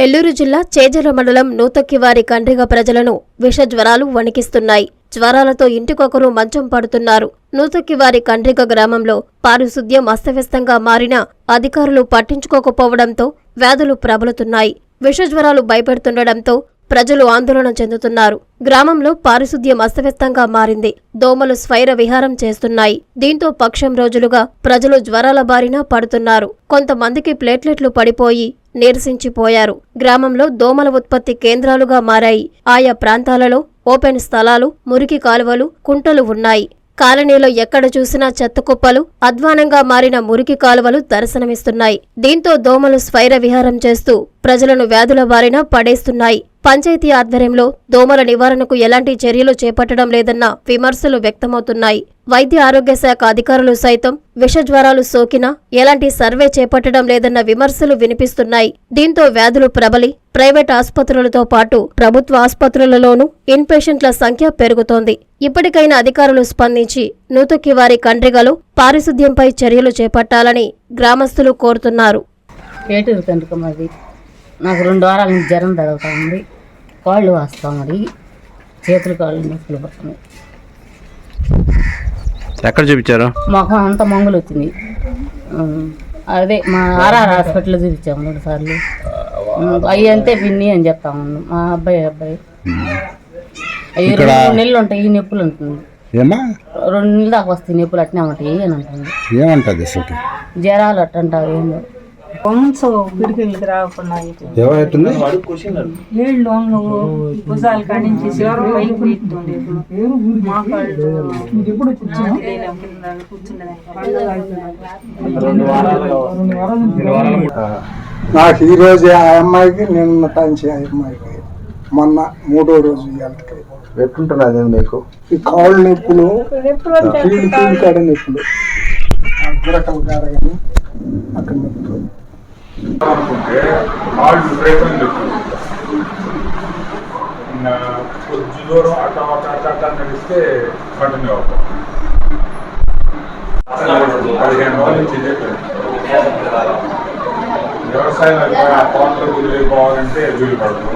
నెల్లూరు జిల్లా చేజల మండలం నూతక్కివారి కండ్రిగ ప్రజలను విష జ్వరాలు వణికిస్తున్నాయి. జ్వరాలతో ఇంటికొకరు మంచం పడుతున్నారు. నూతక్కివారి కండ్రిగ గ్రామంలో పారిశుద్ధ్యం అస్తవ్యస్తంగా మారినా అధికారులు పట్టించుకోకపోవడంతో వ్యాధులు ప్రబలుతున్నాయి. విష జ్వరాలు భయపెడుతుండటంతో ప్రజలు ఆందోళన చెందుతున్నారు. గ్రామంలో పారిశుద్ధ్యం అస్తవ్యస్తంగా మారింది. దోమలు స్వైర విహారం చేస్తున్నాయి. దీంతో పక్షం రోజులుగా ప్రజలు జ్వరాల బారిన పడుతున్నారు. కొంతమందికి ప్లేట్లెట్లు పడిపోయి నీరసించిపోయారు. గ్రామంలో దోమల ఉత్పత్తి కేంద్రాలుగా మారాయి. ఆయా ప్రాంతాలలో ఓపెన్ స్థలాలు మురికి కాలువలు కుంటలు ఉన్నాయి. కాలనీలో ఎక్కడ చూసినా చెత్త కుప్పలు అధ్వానంగా మారిన మురికి కాలువలు దర్శనమిస్తున్నాయి. దీంతో దోమలు స్వైర విహారం చేస్తూ ప్రజలను వ్యాధుల బారిన పడేస్తున్నాయి. పంచాయతీ ఆధ్వర్యంలో దోమల నివారణకు ఎలాంటి చర్యలు చేపట్టడం లేదన్న విమర్శలు వ్యక్తమవుతున్నాయి. వైద్య ఆరోగ్య శాఖ అధికారులు సైతం విష జ్వరాలు సోకినా ఎలాంటి సర్వే చేపట్టడం లేదన్న విమర్శలు వినిపిస్తున్నాయి. దీంతో వ్యాధులు ప్రబలి ప్రైవేట్ ఆసుపత్రులతో పాటు ప్రభుత్వ ఆసుపత్రులలోనూ ఇన్పేషెంట్ల సంఖ్య పెరుగుతోంది. ఇప్పటికైనా అధికారులు స్పందించి నూతుక్కి వారి కండ్రిగలు పారిశుద్ధ్యంపై చర్యలు చేపట్టాలని గ్రామస్తులు కోరుతున్నారు. నాకు రెండు వారాల నుంచి జ్వరం తగులుతా ఉంది కాళ్ళు వాస్తా మరి. చేతులు కాళ్ళు నొప్పులు పడుతున్నాయి. ఎక్కడ చూపించారు? మొఖం అంతా మంగులు వచ్చింది. అదే మా ఆర్ఆర్ హాస్పిటల్లో చూపించాము రెండు సార్లు. అవి అంతే పిన్ని అని చెప్తా ఉన్నాం మా అబ్బాయి అబ్బాయి. అవి రెండు నెలలు ఉంటాయి ఈ నొప్పులు ఉంటుంది. ఏమా? రెండు నెలలు దాకా వస్తాయి నొప్పులు అట్నే ఉంటాయి అని అంటుంది ఏమంటది జ్వరాలు అట్టంటారు ఏందో పిడికిళ్ళకి రాకుండా భుజాలు కాడించి పైకి నాకు ఈ రోజు ఆ అమ్మాయికి నిన్న టాంచి ఆ అమ్మాయికి మొన్న మూడో రోజు ఇవాళకి మీకు ఈ కాళ్ళు నొప్పులు కీళ్ళు? కీళ్ళు కాడ నొప్పులు గురకల కాడ కానీ అక్కడ నొప్పులు. అనుకుంటే వాళ్ళు ప్రయత్నం చెప్తారు కొద్ది దూరం అట్ట అట్ట అట్ట అట్ట నడిస్తే కంటిన్యూ అవుతాం పదిహేను రోజుల నుంచి వ్యవసాయం అది ఆ కోట్ల గురి పోవాలంటే వీలు పడదు.